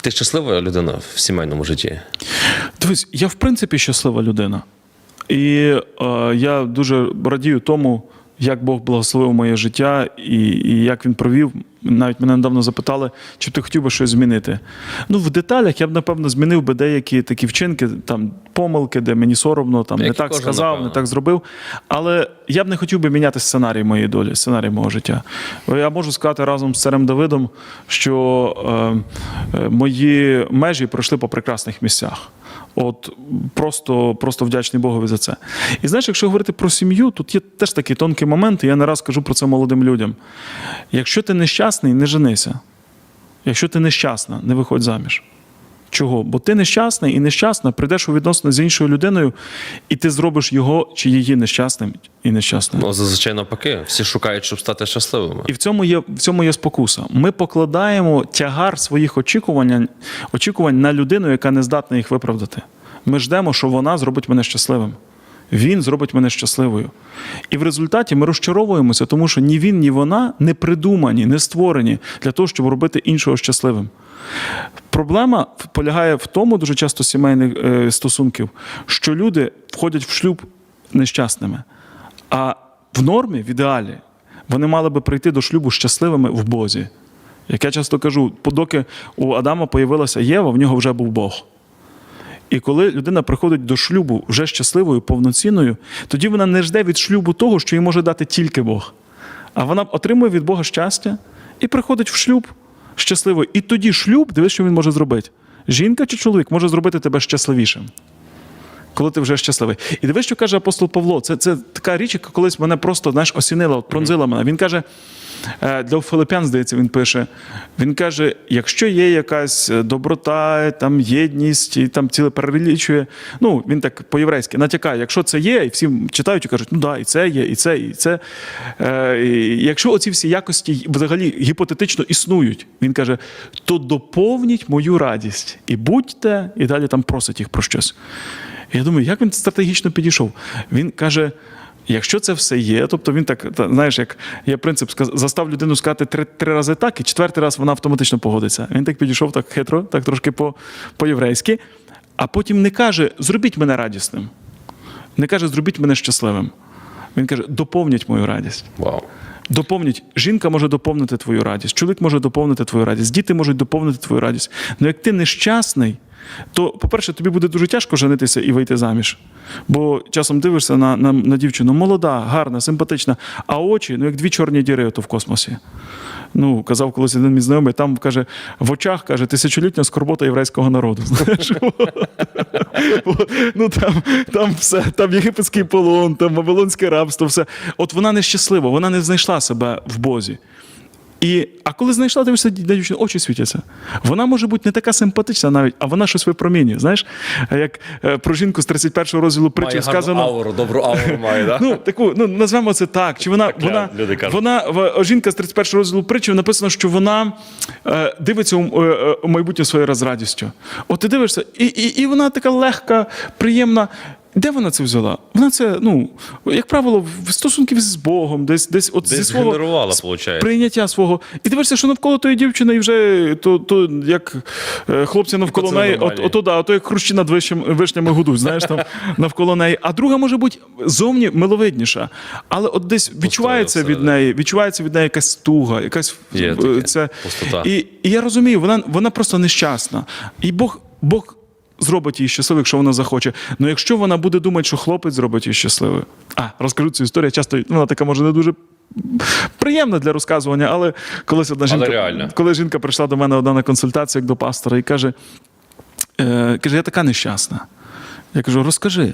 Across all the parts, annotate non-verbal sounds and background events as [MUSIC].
Ти щаслива людина в сімейному житті? Дивись, я в принципі щаслива людина. І е, я дуже радію тому, як Бог благословив моє життя і, і як він провів. Навіть мене недавно запитали, чи б ти хотів би щось змінити. Ну, в деталях я б, напевно, змінив би деякі такі вчинки, там помилки, де мені соромно, там Як не так кожен, сказав, напевно. не так зробив. Але я б не хотів би міняти сценарій моєї долі, сценарій мого життя. Я можу сказати разом з царем Давидом, що е, е, мої межі пройшли по прекрасних місцях. От просто, просто вдячний Богові за це. І знаєш, якщо говорити про сім'ю, тут є теж такі тонкі моменти. Я не раз кажу про це молодим людям. Якщо ти нещасний, не женися. Якщо ти нещасна, не виходь заміж. Чого? Бо ти нещасний і нещасна, прийдеш у відносини з іншою людиною, і ти зробиш його чи її нещасним і нещасним. Ну, зазвичай навпаки, всі шукають, щоб стати щасливими. І в цьому є в цьому є спокуса. Ми покладаємо тягар своїх очікувань, очікувань на людину, яка не здатна їх виправдати. Ми ждемо, що вона зробить мене щасливим. Він зробить мене щасливою. І в результаті ми розчаровуємося, тому що ні він, ні вона не придумані, не створені для того, щоб робити іншого щасливим. Проблема полягає в тому, дуже часто сімейних е, стосунків, що люди входять в шлюб нещасними. А в нормі, в ідеалі, вони мали би прийти до шлюбу щасливими в Бозі. Як я часто кажу, доки у Адама появилася Єва, в нього вже був Бог. І коли людина приходить до шлюбу вже щасливою, повноцінною, тоді вона не жде від шлюбу того, що їй може дати тільки Бог. А вона отримує від Бога щастя і приходить в шлюб щасливою. І тоді шлюб, дивись, що він може зробити. Жінка чи чоловік може зробити тебе щасливішим. Коли ти вже щасливий. І дивись, що каже апостол Павло. Це, це така річ, яка колись мене просто знаєш, осінила, от, пронзила мене. Він каже, е, для Филипян, здається, він пише: він каже: якщо є якась е, доброта, там єдність, і там ціле перелічує, ну він так по-єврейськи натякає, якщо це є, і всі читають і кажуть, ну да, і це є, і це, і це. Е, і якщо оці всі якості взагалі гіпотетично існують, він каже, то доповніть мою радість і будьте, і далі там просить їх про щось. Я думаю, як він стратегічно підійшов? Він каже: якщо це все є, тобто він так, знаєш, як є принцип, застав людину сказати три, три рази так, і четвертий раз вона автоматично погодиться. Він так підійшов так хитро, так трошки по- по-єврейськи, а потім не каже: зробіть мене радісним. Не каже, зробіть мене щасливим. Він каже, доповніть мою радість. Вау. Доповніть, жінка може доповнити твою радість, чоловік може доповнити твою радість, діти можуть доповнити твою радість. Ну як ти нещасний, то, по-перше, тобі буде дуже тяжко женитися і вийти заміж. Бо часом дивишся на, на, на дівчину молода, гарна, симпатична, а очі, ну як дві чорні діри ото в космосі. Ну, казав колись один мій знайомий, там каже, в очах каже, тисячолітня скорбота єврейського народу. [LAUGHS] Ну там, там все, там єгипетський полон, там вавилонське рабство, все. От вона нещаслива, вона не знайшла себе в Бозі. І, а коли знайшла, дивишся, на дівчину, очі світяться. Вона може бути не така симпатична навіть, а вона щось випромінює. Знаєш, як е, про жінку з 31-го розділу притчі сказано. ауру, добру ауру [LAUGHS] має, да? Ну, таку, ну назвемо це так. Чи вона, Так, вона, люди кажуть. вона жінка з 31-го розділу притчі написано, що вона е, дивиться у, е, у майбутнє своєю розрадістю. От ти дивишся, і, і, і вона така легка, приємна. Де вона це взяла? Вона це, ну, як правило, в стосунків з Богом, десь десь от зі свого виходить. прийняття свого. І дивишся, що навколо тої дівчини і вже то, то як е, хлопці навколо неї, от, ото, да, ото як хрущі над вишням, вишнями гудуть, знаєш, там [LAUGHS] навколо неї. А друга може бути зовні миловидніша, але от десь відчувається від неї, відчувається від неї якась туга, якась Є е, це. пустота. І, і я розумію, вона, вона просто нещасна. І Бог, Бог зробить її щасливою, якщо вона захоче. Ну якщо вона буде думати, що хлопець зробить її щасливою. А, розкажу цю історію. Часто вона така може не дуже. Приємна для розказування, але колись одна жінка, реальна. коли жінка прийшла до мене одна на консультацію як до пастора і каже: е, каже, я така нещасна. Я кажу, розкажи.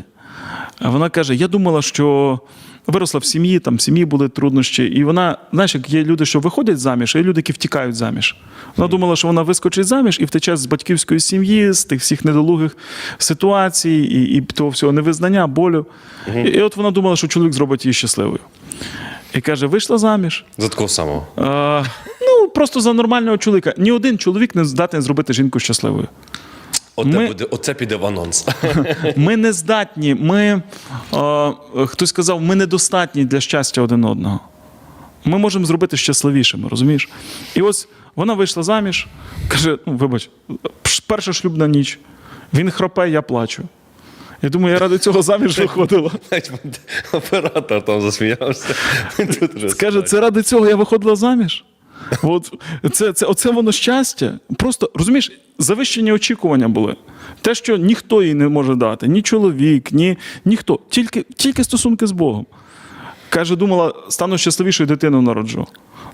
А вона каже: Я думала, що виросла в сім'ї, там в сім'ї були труднощі. І вона, знаєш, як є люди, що виходять заміж, а є люди, які втікають заміж. Вона думала, що вона вискочить заміж і втече з батьківської сім'ї, з тих всіх недолугих ситуацій, і, і того всього невизнання, болю. І, і от вона думала, що чоловік зробить її щасливою. І каже: вийшла заміж. За такого самого. А, ну, просто за нормального чоловіка. Ні один чоловік не здатний зробити жінку щасливою. Оце, Ми- буде, оце піде в анонс. [LAUGHS] Ми не здатні, ми, е, хтось сказав, ми недостатні для щастя один одного. Ми можемо зробити щасливішими, розумієш? І ось Вона вийшла заміж, каже: ну, вибач, перша шлюбна ніч. Він хропе, я плачу. Я думаю, я ради цього заміж виходила. [LAUGHS] Оператор там засміявся. [LAUGHS] Тут вже Каже, це ради цього я виходила заміж. От, це, це, оце воно щастя. Просто розумієш, завищені очікування були. Те, що ніхто їй не може дати, ні чоловік, ні ніхто, тільки, тільки стосунки з Богом. Каже, думала, стану щасливішою дитину народжу.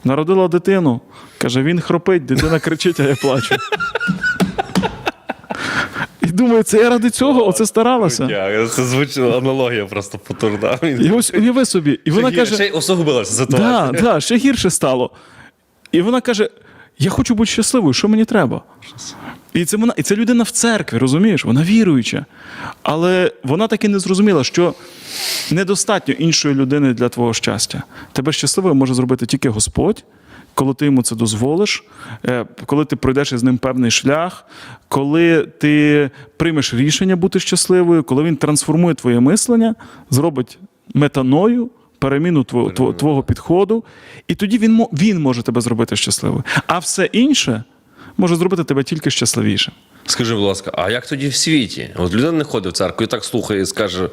Народила дитину. Каже, він хропить, дитина кричить, а я плачу. І думаю, це я ради цього оце старалася. Це звучить аналогія просто потурна. І ось уяви собі. І вона каже, ще й осугубилася ситуація. Да, да, ще гірше стало. І вона каже: Я хочу бути щасливою, що мені треба? І це вона, і це людина в церкві, розумієш? Вона віруюча. Але вона таки не зрозуміла, що недостатньо іншої людини для твого щастя. Тебе щасливою може зробити тільки Господь, коли ти йому це дозволиш, е, коли ти пройдеш із ним певний шлях, коли ти приймеш рішення бути щасливою, коли він трансформує твоє мислення, зробить метаною, переміну твого, твого, твого підходу, і тоді він, він може тебе зробити щасливим. А все інше може зробити тебе тільки щасливішим. Скажи, будь ласка, а як тоді в світі? От людина не ходить в церкву і так слухає і скаже,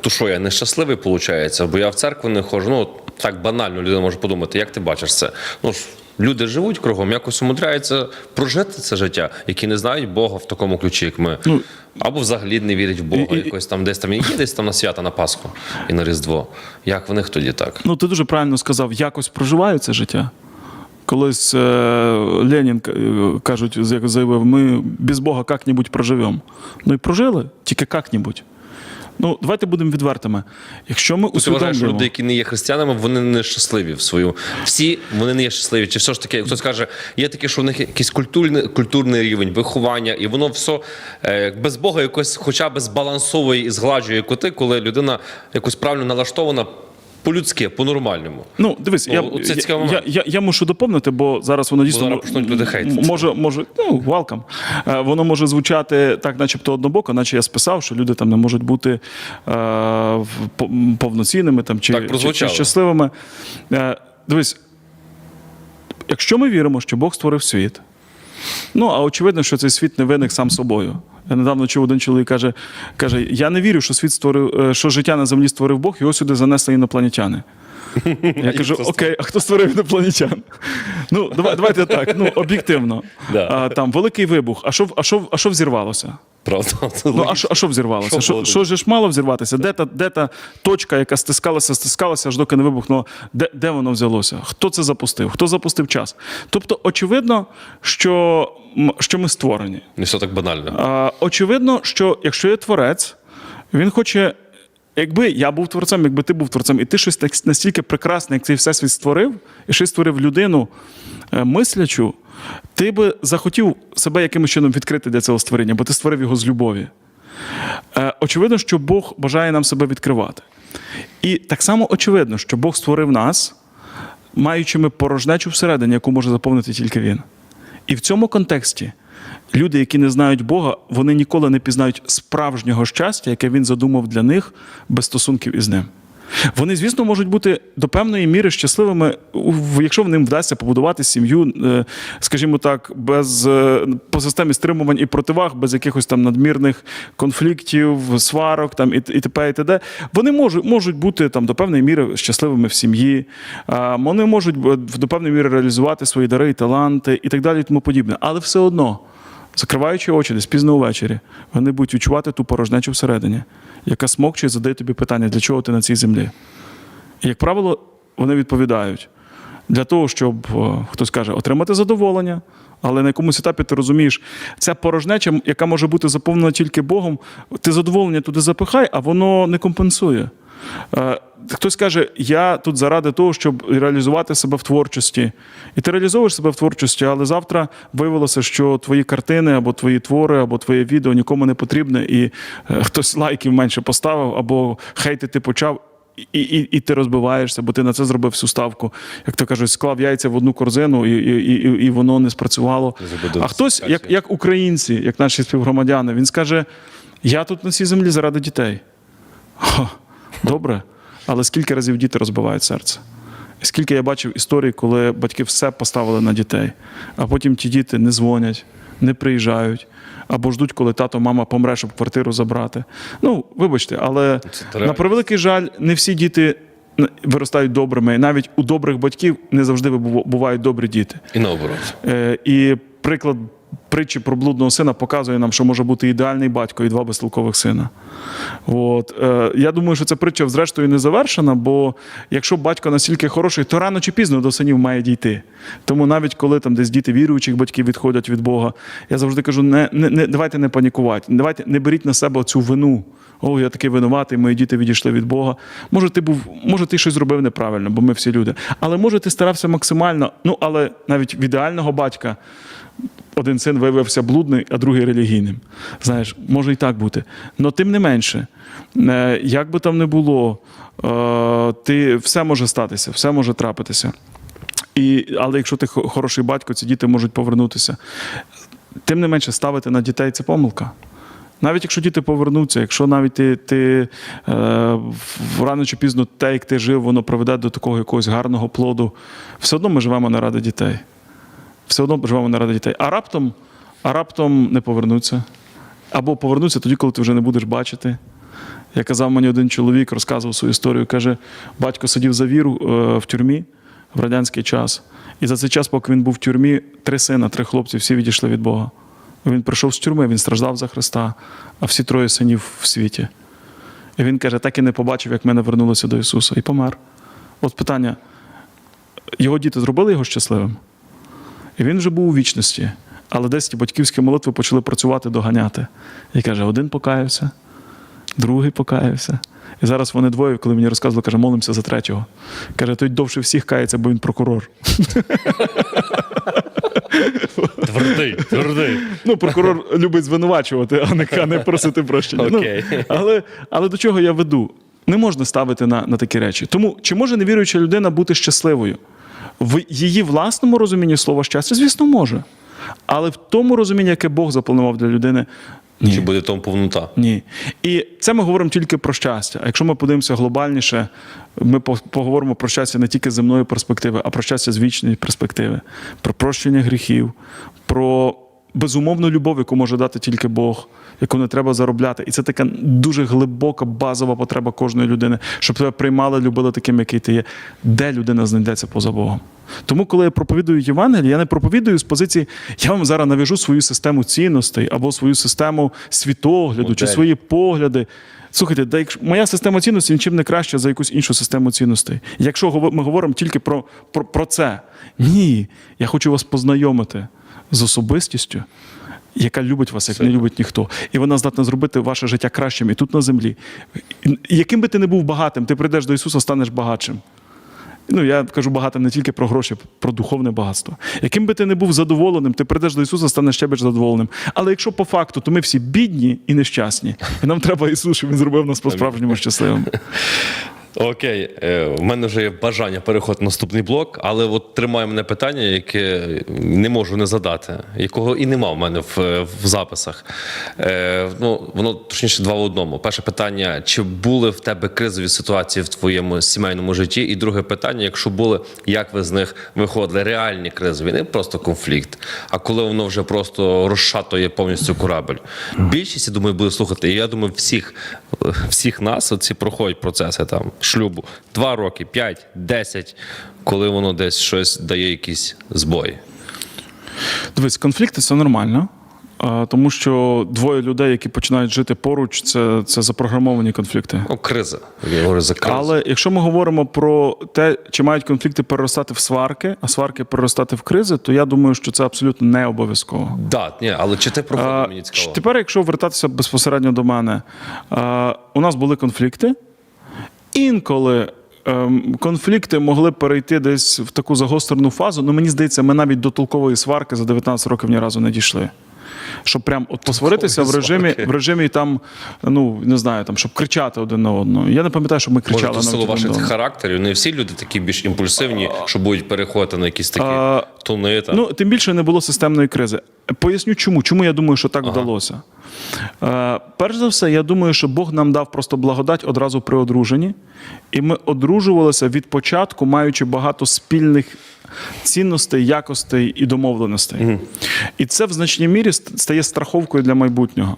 то що я нещасливий, виходить, бо я в церкву не ходжу. Ну, так банально людина може подумати, як ти бачиш це? Ну люди живуть кругом, якось умудряються прожити це життя, які не знають Бога в такому ключі, як ми. Ну, Або взагалі не вірять в Бога, і- якось там десь там є десь там на свята, на Пасху і на Різдво. Як в них тоді так? Ну, ти дуже правильно сказав, якось проживаю це життя. Колись е, Ленін е, кажуть, як заявив, ми без Бога як-небудь проживемо. Ну і прожили, тільки як-небудь. Ну, давайте будемо відвертими. Якщо ми Ти вважаєш, що люди, які не є християнами, вони не щасливі в свою. Всі вони не є щасливі. Чи все ж таки, хтось каже, є таке, що в них якийсь культурний, культурний рівень, виховання, і воно все е, без Бога якось хоча б збалансовує і згладжує коти, коли людина якось правильно налаштована по-людськи, по-нормальному. Ну, дивись, Ну, я, оце я, цікавий я, момент. я, я мушу доповнити, бо зараз воно дійсно зараз почнуть люди хейтити. може, може, ну, welcome. Е, Воно може звучати так, начебто однобоко, наче я списав, що люди там не можуть бути е, в- по- повноцінними там, чи, Так чи, чи прозвучало. щасливими. Е, дивись, якщо ми віримо, що Бог створив світ, ну а очевидно, що цей світ не виник сам собою. Я недавно чув один чоловік каже, каже: Я не вірю, що світ створив, е, що життя на землі створив Бог, його сюди занесли інопланетяни. [LAUGHS] Я кажу, окей, а хто створив інопланетян? Ну, давай, давайте так, ну, об'єктивно. Там великий вибух. А що, а що, а що взірвалося? Правда? [LAUGHS] Ну, а що, а що взірвалося? Що Що, що, ж мало взірватися? Де та, де та точка, яка стискалася, стискалася, аж доки не вибухнуло? Де, де воно взялося? Хто це запустив? Хто запустив час? Тобто, очевидно, що, що ми створені. Не все так банально. А, очевидно, що якщо є творець, він хоче. Якби я був творцем, якби ти був творцем, і ти щось так настільки прекрасне, як цей всесвіт створив, і щось створив людину е, мислячу, ти би захотів себе якимось чином відкрити для цього створення, бо ти створив його з любові. Е, Очевидно, що Бог бажає нам себе відкривати. І так само очевидно, що Бог створив нас, маючи ми порожнечу всередині, яку може заповнити тільки Він. І в цьому контексті люди, які не знають Бога, вони ніколи не пізнають справжнього щастя, яке він задумав для них без стосунків із ним. Вони, звісно, можуть бути до певної міри щасливими, якщо ним вдасться побудувати сім'ю, е, скажімо так, без е, по системі стримувань і противаг, без якихось там надмірних конфліктів, сварок там і, і т.п. і т.д. Вони можуть, можуть бути там до певної міри щасливими в сім'ї. Вони можуть до певної міри реалізувати свої дари таланти і так далі, і тому подібне. Але все одно. Закриваючи очі десь пізно увечері, вони будуть відчувати ту порожнечу всередині, яка смокче і задає тобі питання, для чого ти на цій землі. І, як правило, вони відповідають для того, щоб хтось каже, отримати задоволення, але на якомусь етапі ти розумієш, ця порожнеча, яка може бути заповнена тільки Богом, ти задоволення туди запихай, а воно не компенсує. Е, Хтось каже, я тут заради того, щоб реалізувати себе в творчості. І ти реалізовуєш себе в творчості, але завтра виявилося, що твої картини або твої твори, або твоє відео нікому не потрібне, і е, хтось лайків менше поставив, або хейтити почав. І, і, і ти розбиваєшся, бо ти на це зробив всю ставку. Як то кажуть, склав яйця в одну корзину, і, і, і, і воно не спрацювало. А хтось, як, як українці, як наші співгромадяни, він скаже: Я тут на цій землі заради дітей. Добре, але скільки разів діти розбивають серце? Скільки я бачив історій, коли батьки все поставили на дітей, а потім ті діти не дзвонять, не приїжджають. Або ждуть, коли тато, мама помре, щоб квартиру забрати. Ну, вибачте, але на превеликий жаль, не всі діти виростають добрими. І навіть у добрих батьків не завжди бувають добрі діти. І наоборот. Е, І приклад притчі про блудного сина показує нам, що може бути ідеальний батько і два безтолкових сина. От. Е, Я думаю, що ця притча, зрештою, не завершена, бо якщо батько настільки хороший, то рано чи пізно до синів має дійти. Тому навіть коли там десь діти віруючих батьків відходять від Бога, я завжди кажу: не, не, не, давайте не панікувати, давайте не беріть на себе цю вину. О, я такий винуватий, мої діти відійшли від Бога. Може, ти був, може, ти щось зробив неправильно, бо ми всі люди. Але може, ти старався максимально. Ну, але навіть в ідеального батька один син виявився блудний, а другий релігійним. Знаєш, може і так бути. Но тим не менше, е, як би там не було, е, ти, все може статися, все може трапитися. І, але якщо ти хо- хороший батько, ці діти можуть повернутися. Тим не менше, ставити на дітей це помилка. Навіть якщо діти повернуться, якщо навіть ти, ти е, рано чи пізно те, як ти жив, воно приведе до такого якогось гарного плоду, все одно ми живемо не ради дітей. Все одно живемо не ради дітей. А раптом, а раптом не повернуться. Або повернуться тоді, коли ти вже не будеш бачити. Я казав мені один чоловік, розказував свою історію. Каже, батько сидів за віру е, в тюрмі в радянський час. І за цей час, поки він був в тюрмі, три сина, три хлопці, всі відійшли від Бога. Він прийшов з тюрми, він страждав за Христа, а всі троє синів в світі. І він каже, так і не побачив, як мене вернулося до Ісуса, і помер. От питання: його діти зробили його щасливим? І він вже був у вічності, але десь ті батьківські молитви почали працювати, доганяти. І каже: один покаявся, другий покаявся. І зараз вони двоє, коли мені розказували, каже, молимося за третього. Каже, той довше всіх кається, бо він прокурор. Твердий, твердий. Ну, прокурор любить звинувачувати, а не, а не просити прощення. Ну, але, але до чого я веду? Не можна ставити на, на такі речі. Тому чи може невіруюча людина бути щасливою? В її власному розумінні слова щастя, звісно, може. Але в тому розумінні, яке Бог запланував для людини, ні. Чи буде тому повнота? Ні. І це ми говоримо тільки про щастя. А якщо ми подивимося глобальніше, ми поговоримо про щастя не тільки з земної перспективи, а про щастя з вічної перспективи, про прощення гріхів, про безумовну любов, яку може дати тільки Бог, яку не треба заробляти. І це така дуже глибока базова потреба кожної людини, щоб тебе приймали, любили таким, який ти є. Де людина знайдеться поза Богом? Тому, коли я проповідую Євангеліє, я не проповідую з позиції, я вам зараз навяжу свою систему цінностей або свою систему світогляду чи свої погляди. Слухайте, да якщо моя система цінностей нічим не краща за якусь іншу систему цінностей. Якщо ми говоримо тільки про, про, про це, ні, я хочу вас познайомити з особистістю, яка любить вас, як не любить ніхто. І вона здатна зробити ваше життя кращим і тут на землі. І Яким би ти не був багатим, ти прийдеш до Ісуса, станеш багатшим. Ну, я кажу багато не тільки про гроші, про духовне багатство. Яким би ти не був задоволеним, ти прийдеш до Ісуса, станеш ще більш задоволеним. Але якщо по факту, то ми всі бідні і нещасні. І нам треба Ісус, щоб Він зробив нас по-справжньому щасливими. [LAUGHS] Окей, е, в мене вже є бажання переходити на наступний блок, але от тримає мене питання, яке не можу не задати, якого і нема в мене в, в записах. Е, ну, воно точніше два в одному. Перше питання: чи були в тебе кризові ситуації в твоєму сімейному житті? І друге питання: якщо були, як ви з них виходили? Реальні кризові, не просто конфлікт, а коли воно вже просто розшатує повністю корабель. Більшість, я думаю, буде слухати. І я думаю, всіх, всіх нас оці проходять процеси там шлюбу. Два роки, п'ять, десять, коли воно десь щось дає якісь збої. Дивись, конфлікти це нормально. Тому що двоє людей, які починають жити поруч, це, це запрограмовані конфлікти. Ну, криза. Я говорю за кризу. Але якщо ми говоримо про те, чи мають конфлікти переростати в сварки, а сварки переростати в кризи, то я думаю, що це абсолютно не обов'язково. Да, ні, але чи ти проходив, А, мені цікаво. Тепер, якщо вертатися безпосередньо до мене, а, у нас були конфлікти. Інколи ем, конфлікти могли перейти десь в таку загострену фазу. Ну, мені здається, ми навіть до толкової сварки за 19 років ні разу не дійшли. Щоб прям от посваритися в режимі, в режимі там, ну не знаю, там, щоб кричати один на одного. Я не пам'ятаю, щоб ми кричали навіть силу ваших на характерів. Не всі люди такі більш імпульсивні, що будуть переходити на якісь такі А, тони. Там. Ну, тим більше не було системної кризи. Поясню чому. Чому я думаю, що так вдалося. Е, перш за все, я думаю, що Бог нам дав просто благодать одразу при одруженні, і ми одружувалися від початку, маючи багато спільних цінностей, якостей і домовленостей. І це в значній мірі стає страховкою для майбутнього.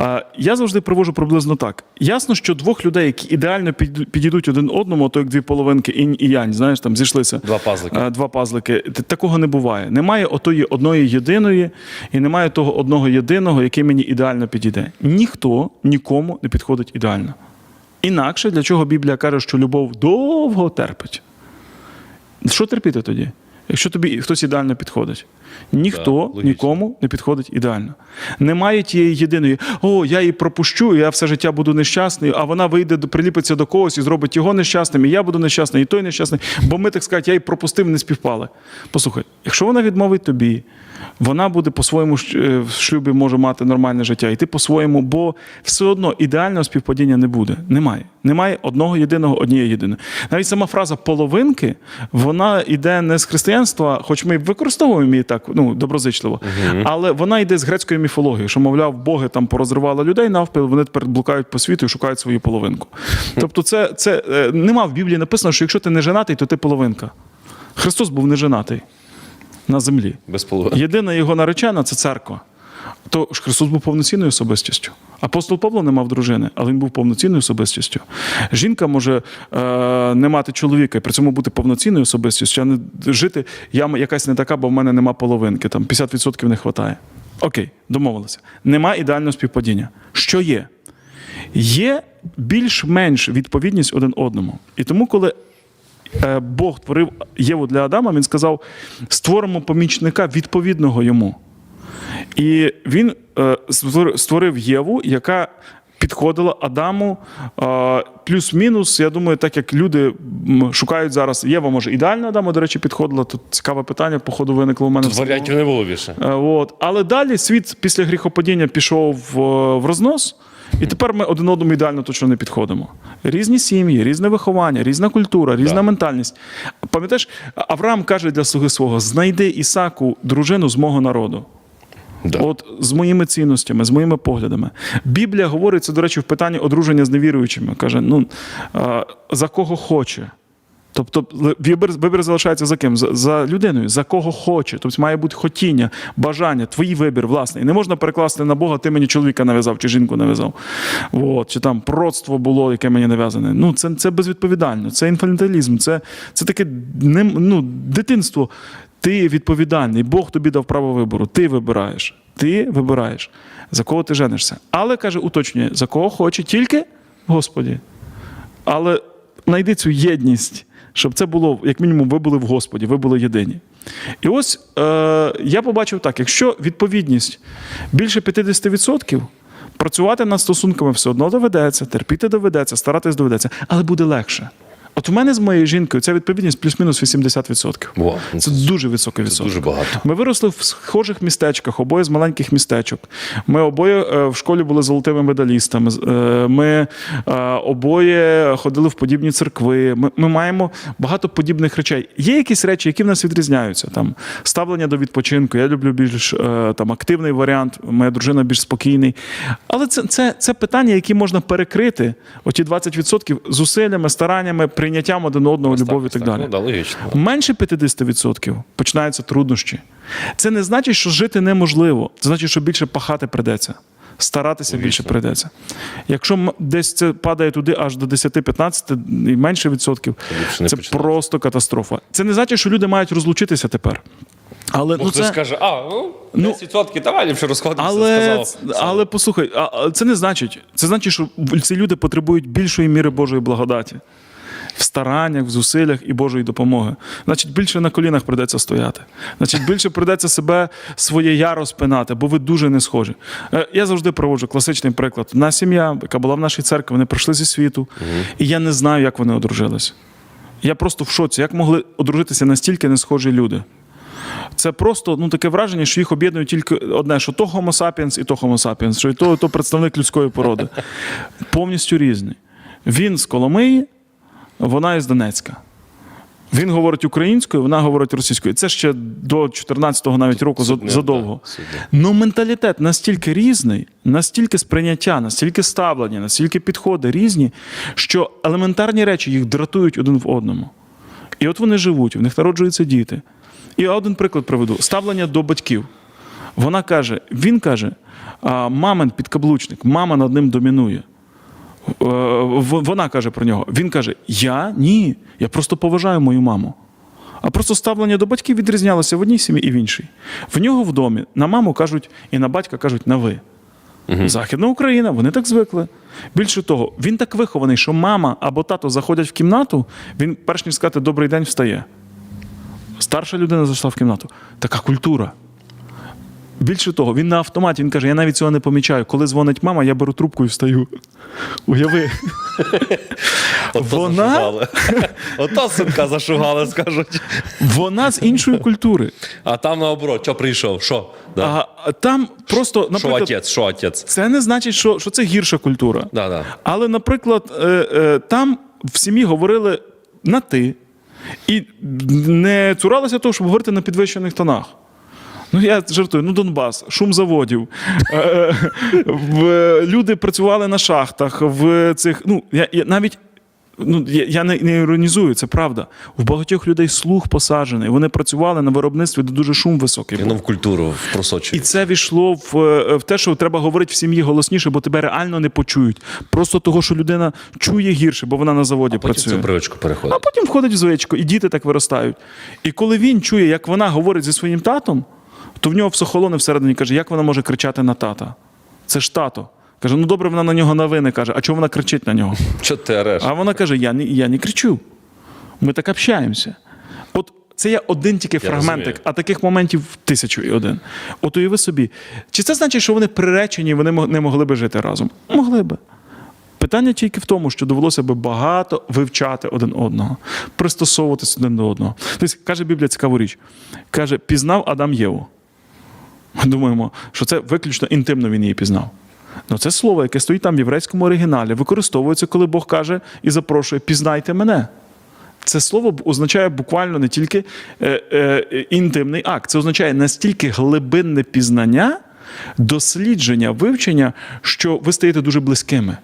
Е, Я завжди привожу приблизно так. Ясно, що двох людей, які ідеально підійдуть один одному, то як дві половинки інь і янь, знаєш, там зійшлися. Два пазлики. Е, Два пазлики. Такого не буває. Немає отої одної єдиної, і немає того одного єдиного, який мені ідеально підійде. Ніхто нікому не підходить ідеально. Інакше для чого Біблія каже, що любов довго терпить? Що терпіти тоді? Якщо тобі хтось ідеально підходить, ніхто логічно. нікому не підходить ідеально. Немає тієї єдиної, о, я її пропущу, я все життя буду нещасний, а вона вийде, приліпиться до когось і зробить його нещасним, і я буду нещасний, і той нещасний. Бо ми, так сказати, я її пропустив, не співпали. Послухай, якщо вона відмовить тобі, вона буде по-своєму е, в шлюбі може мати нормальне життя, і ти по-своєму, бо все одно ідеального співпадіння не буде. Немає. Немає одного єдиного, однієї єдиної. Навіть сама фраза половинки, вона йде не з християнства, хоч ми використовуємо її так ну, доброзичливо, але вона йде з грецької міфології, що, мовляв, боги там порозривали людей навпіл, вони тепер блукають по світу і шукають свою половинку. Тобто, це, це е, нема в Біблії написано, що якщо ти не женатий, то ти половинка. Христос був не женатий на землі. Без. Єдина його наречена це церква. То Христос був повноцінною особистістю. Апостол Павло не мав дружини, але він був повноцінною особистістю. Жінка може е, не мати чоловіка і при цьому бути повноцінною особистістю, а не жити, я якась не така, бо в мене нема половинки, там 50% не вистачає. Окей, домовилися. Нема ідеального співпадіння. Що є? Є більш-менш відповідність один одному. І тому, коли е, Бог творив Єву для Адама, він сказав: створимо помічника відповідного йому. І він е, створив Єву, яка підходила Адаму е, плюс-мінус. Я думаю, так як люди шукають зараз. Єва, може, ідеально Адаму, до речі, підходила. Тут цікаве питання, походу, виникло в мене. Тут варіантів не було більше. Е, От. Але далі світ після гріхопадіння пішов в, в рознос, і тепер ми один одному ідеально точно не підходимо. Різні сім'ї, різне виховання, різна культура, різна Да. ментальність. Пам'ятаєш, Авраам каже для слуги свого: знайди Ісаку дружину з мого народу. Да. От з моїми цінностями, з моїми поглядами. Біблія говорить це, до речі, в питанні одруження з невіруючими. Каже: ну за кого хоче. Тобто вибір, вибір залишається за ким? За, за людиною, за кого хоче. Тобто має бути хотіння, бажання, твій вибір, власний. Не можна перекласти на Бога, ти мені чоловіка нав'язав чи жінку нав'язав. От, чи там пророцтво було, яке мені нав'язане. Ну, це, це безвідповідально, це інфантилізм, це, це таке ну, дитинство. Ти відповідальний, Бог тобі дав право вибору. Ти вибираєш. Ти вибираєш, за кого ти женишся. Але каже, уточнює, за кого хоче, тільки Господі. Але знайди цю єдність, щоб це було, як мінімум, ви були в Господі, ви були єдині. І ось е, я побачив так: якщо відповідність більше 50%, працювати над стосунками все одно доведеться, терпіти доведеться, старатись доведеться, але буде легше. От у мене з моєю жінкою ця відповідність плюс-мінус 80%. Вау. Це дуже високий Це дуже багато. Ми виросли в схожих містечках, обоє з маленьких містечок. Ми обоє е, в школі були золотими медалістами. Е, Ми е, обоє ходили в подібні церкви. Ми, ми маємо багато подібних речей. Є якісь речі, які в нас відрізняються. Там ставлення до відпочинку. Я люблю більш там активний варіант, моя дружина більш спокійний. Але це, це, це питання, які можна перекрити, оті 20% зусиллями, стараннями, прийняттям один одного, любов'ю і так далі. Ну, да, логічно. Менше 50% починаються труднощі. Це не значить, що жити неможливо. Це значить, що більше пахати придеться. Старатися більше придеться. Якщо десь це падає туди аж до 10-15 і менше відсотків, це починається. просто катастрофа. Це не значить, що люди мають розлучитися тепер. Але Бо ну, хтось це, скаже, а, ну, 10% давай ліпше розходимося, але, сказав. але послухай, а це не значить. Це значить, що ці люди потребують більшої міри Божої благодаті. В стараннях, в зусиллях і Божої допомоги. Значить, більше на колінах придеться стояти. Значить, більше придеться себе своє я розпинати, бо ви дуже не схожі. Е, Я завжди проводжу класичний приклад. Одна сім'я, яка була в нашій церкві, вони прийшли зі світу, і я не знаю, як вони одружились. Я просто в шоці, як могли одружитися настільки не схожі люди. Це просто ну, таке враження, що їх об'єднує тільки одне, що то Homo sapiens і то Homo sapiens, що і то, і то представник людської породи. Повністю різні. Він з Коломиї, вона із Донецька. Він говорить українською, вона говорить російською. Це ще до 14-го навіть року Судне, задовго. да. Ну, менталітет настільки різний, настільки сприйняття, настільки ставлення, настільки підходи різні, що елементарні речі їх дратують один в одному. І от вони живуть, в них народжуються діти. І я один приклад приведу: ставлення до батьків. Вона каже: він каже, мамин підкаблучник, мама над ним домінує. Е, Вона каже про нього. Він каже: Я ні, я просто поважаю мою маму. А просто ставлення до батьків відрізнялося в одній сім'ї і в іншій. В нього в домі на маму кажуть і на батька кажуть на ви. Західна Україна, вони так звикли. Більше того, він так вихований, що мама або тато заходять в кімнату, він, перш ніж сказати добрий день, встає. Старша людина зайшла в кімнату. Така культура. Більше того, він на автоматі він каже: я навіть цього не помічаю. Коли дзвонить мама, я беру трубку і встаю. Уяви. Ото Вона- зашугали. Ото синка зашугали, скажуть. Вона з іншої культури. А там наоборот, що прийшов? Що? Да. А там просто, Що наприклад, отець, що отець? це не значить, що, що це гірша культура. Да, да. Але, наприклад, е, е, там в сім'ї говорили на ти і не цуралися того, щоб говорити на підвищених тонах. Ну, я жартую, ну Донбас, шум заводів. Е, Люди працювали на шахтах, в цих. Ну, я, я навіть. Ну, я, я не, не іронізую, це правда. У багатьох людей слух посаджений. Вони працювали на виробництві, де дуже шум високий. був. Воно в культуру І це війшло в, е, в те, що треба говорити в сім'ї голосніше, бо тебе реально не почують. Просто того, що людина чує гірше, бо вона на заводі Потім працює. цю привичку переходить. А потім входить в звичку, і діти так виростають. І коли він чує, як вона говорить зі своїм татом, то в нього все холоне всередині каже, як вона може кричати на тата? Це ж тато. Каже, ну добре, вона на нього навини каже, а чого вона кричить на нього? [LAUGHS] Що ти ореш? А вона каже: Я не, я не кричу. Ми так общаємося. От це є один тільки фрагментик, розумію. а таких моментів тисячу і один. От уяви собі, чи це значить, що вони приречені, вони не могли би жити разом? Могли би. Питання тільки в тому, що довелося би багато вивчати один одного, пристосовуватися один до одного. Тобто, каже Біблія цікаву річ. Каже, пізнав Адам Єву. Ми думаємо, що це виключно інтимно він її пізнав. Ну, це слово, яке стоїть там в єврейському оригіналі, використовується, коли Бог каже і запрошує: пізнайте мене. Це слово означає буквально не тільки е, е, інтимний акт, це означає настільки глибинне пізнання, дослідження, вивчення, що ви стаєте дуже близькими.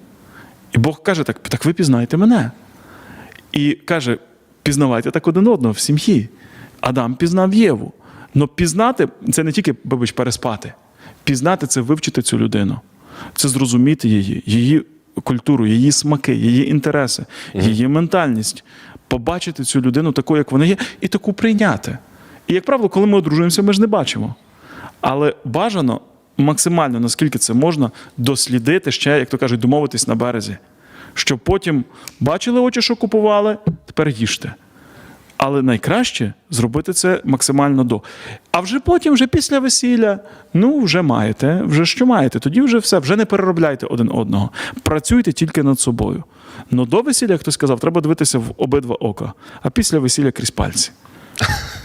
І Бог каже: так, так ви пізнаєте мене. І каже: пізнавайте так один одного в сім'ї. Адам пізнав Єву. Но пізнати це не тільки, вибач, переспати. Пізнати це вивчити цю людину, це зрозуміти її, її культуру, її смаки, її інтереси, її ментальність, побачити цю людину такою, як вона є, і таку прийняти. І, як правило, коли ми одружуємося, ми ж не бачимо. Але бажано максимально, наскільки це можна, дослідити ще, як то кажуть, домовитись на березі. Щоб потім бачили очі, що купували, тепер їжте. Але найкраще зробити це максимально до. А вже потім, вже після весілля, ну вже маєте, вже що маєте. Тоді вже все, вже не переробляйте один одного. Працюйте тільки над собою. Но до весілля, як хтось сказав, треба дивитися в обидва ока, а після весілля крізь пальці. [LAUGHS]